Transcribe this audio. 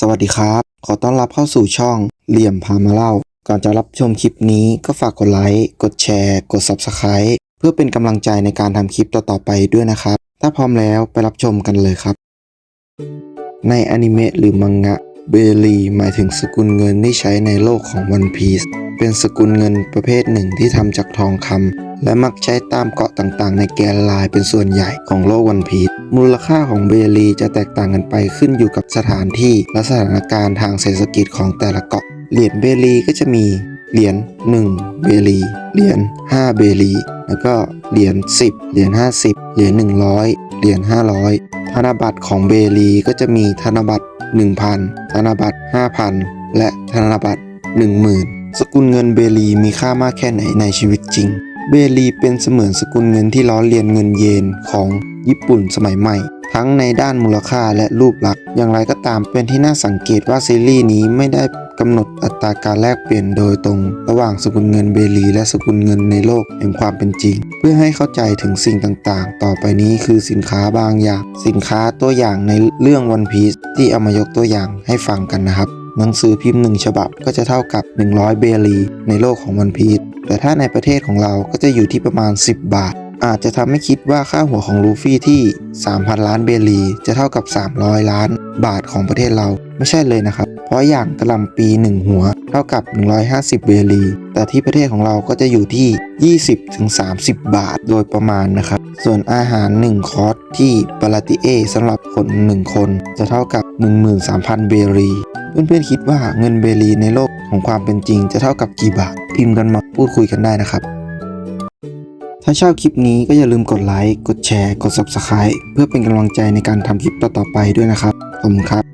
สวัสดีครับ ขอต้อนรับเข้าสู่ช่องเหลี่ยมพามาเล่า ก่อนจะรับชมคลิปนี้ก็ฝากกดไลค์ กดแชร์ กด Subscribe เพื่อเป็นกำลังใจในการทำคลิปต่อๆไปด้วยนะครับ ถ้าพร้อมแล้วไปรับชมกันเลยครับ ในอนิเมะหรือมังงะเบลีหมายถึงสกุลเงินที่ใช้ในโลกของวันพีซเป็นสกุลเงินประเภทหนึ่งที่ทำจากทองคำ และมักใช้ตามเกาะต่างๆ ในแกนลายเป็นส่วนใหญ่ของโลกวันพีซมูลค่าของเบลีจะแตกต่างกันไปขึ้นอยู่กับสถานที่และสถานการณ์ทางเศรษฐกิจของแต่ละเกาะ เหรียญเบลีก็จะมีเหรียญ1เบลี เหรียญ5เบลี แล้วก็เหรียญ10 เหรียญ50 เหรียญ100 เหรียญ500 ธนบัตรของเบลีก็จะมีธนบัตร1,000 ธนบัตร5,000 และธนบัตร10,000 สกุลเงินเบลีมีค่ามากแค่ไหนในชีวิตจริง เบลีเป็นเสมือนสกุลเงินที่ล้อเลียนเงินเยนของญี่ปุ่นสมัยใหม่ ทั้งในด้านมูลค่าและรูปลักษณ์อย่างไรก็ตามเป็นที่น่าสังเกตว่าซีรีส์นี้ไม่ได้กำหนดอัตราการแลกเปลี่ยนโดยตรง ระหว่างสกุลเงินเบลีและสกุลเงินในโลกแห่งความเป็นจริง เพื่อให้เข้าใจถึงสิ่งต่างๆ ต่อไปนี้คือสินค้าบางอย่าง สินค้าตัวอย่างในเรื่อง One Piece ที่เอามายกตัวอย่างให้ฟังกันนะครับ หนังสือพิมพ์หนึ่งฉบับก็จะเท่ากับ 100 เบลีในโลกของ One Piece แต่ถ้าในประเทศของเราก็จะอยู่ที่ประมาณ 10 บาท อาจจะทำให้คิดว่าค่าหัวของลูฟี่ที่ 3,000 ล้านเบลีจะเท่ากับ 300 ล้านบาทของประเทศเราไม่ใช่เลยนะครับ เพราะอย่างกระลำปี 1 หัว เท่ากับ 150 เบลี แต่ที่ประเทศของเราก็จะอยู่ที่ 20-30 บาทโดยประมาณนะครับ ส่วนอาหาร 1 คอร์สที่ปาราติเอสำหรับคน 1 คน จะเท่ากับ 13,000 เบลี เพื่อนๆคิดว่าเงินเบลีในโลกของความเป็นจริงจะเท่ากับกี่บาท พิมพ์กันมาพูดคุยกันได้นะครับ ถ้าชอบคลิปนี้ก็อย่าลืมกดไลค์ กดแชร์ กด Subscribe เพื่อเป็นกำลังใจในการทำคลิปต่อๆไปด้วยนะครับ ขอบคุณครับ